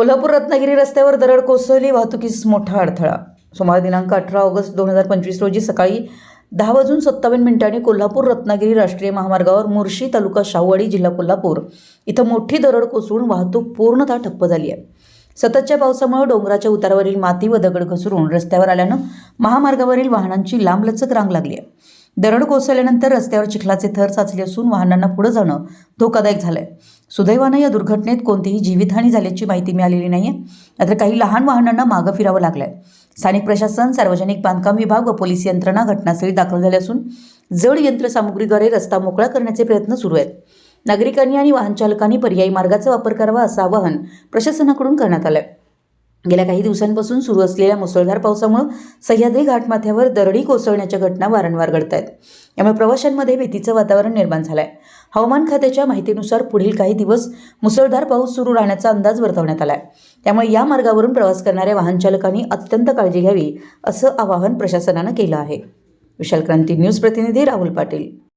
कोल्हापूर रत्नागिरी रस्त्यावर दरड कोसळली वाहतुकीस मोठा अडथळा. सोमवार दिनांक अठरा ऑगस्ट दोन हजार पंचवीस रोजी सकाळी दहा वाजून सत्तावन्न मिनिटांनी कोल्हापूर रत्नागिरी राष्ट्रीय महामार्गावर मुर्शी तालुका शाहूवाडी जिल्हा कोल्हापूर इथं मोठी दरड कोसळून वाहतूक पूर्णतः ठप्प झाली आहे. सततच्या पावसामुळे डोंगराच्या उतारावरील माती व दगड घसरून रस्त्यावर आल्यानं महामार्गावरील वाहनांची लांबलचक रांग लागली आहे. दरड कोसळल्यानंतर रस्त्यावर चिखलाचे थर साचले असून वाहनांना पुढे जाणं धोकादायक झालंय. सुदैवानं या दुर्घटनेत कोणतीही जीवितहानी झाल्याची माहिती मिळालेली नाहीये. मात्र काही लहान वाहनांना मागं फिरावं लागलंय. स्थानिक प्रशासन सार्वजनिक बांधकाम विभाग व पोलीस यंत्रणा घटनास्थळी दाखल झाले असून जड यंत्रसामुग्रीद्वारे रस्ता मोकळा करण्याचे प्रयत्न सुरू आहेत. नागरिकांनी आणि वाहनचालकांनी पर्यायी मार्गाचा वापर करावा असं आवाहन प्रशासनाकडून करण्यात आलंय. गेल्या काही दिवसांपासून सुरू असलेल्या मुसळधार पावसामुळे सह्याद्री घाटमाथ्यावर दरडी कोसळण्याच्या घटना वारंवार घडत आहेत यामुळे प्रवाशांमध्ये भीतीचं वातावरण निर्माण झालं आहे हवामान खात्याच्या माहितीनुसार पुढील काही दिवस मुसळधार पाऊस सुरू राहण्याचा अंदाज वर्तवण्यात आला आहे त्यामुळे या मार्गावरून प्रवास करणाऱ्या वाहनचालकांनी अत्यंत काळजी घ्यावी असं आवाहन प्रशासनानं केलं आहे. विशाल क्रांती न्यूज प्रतिनिधी राहुल पाटील.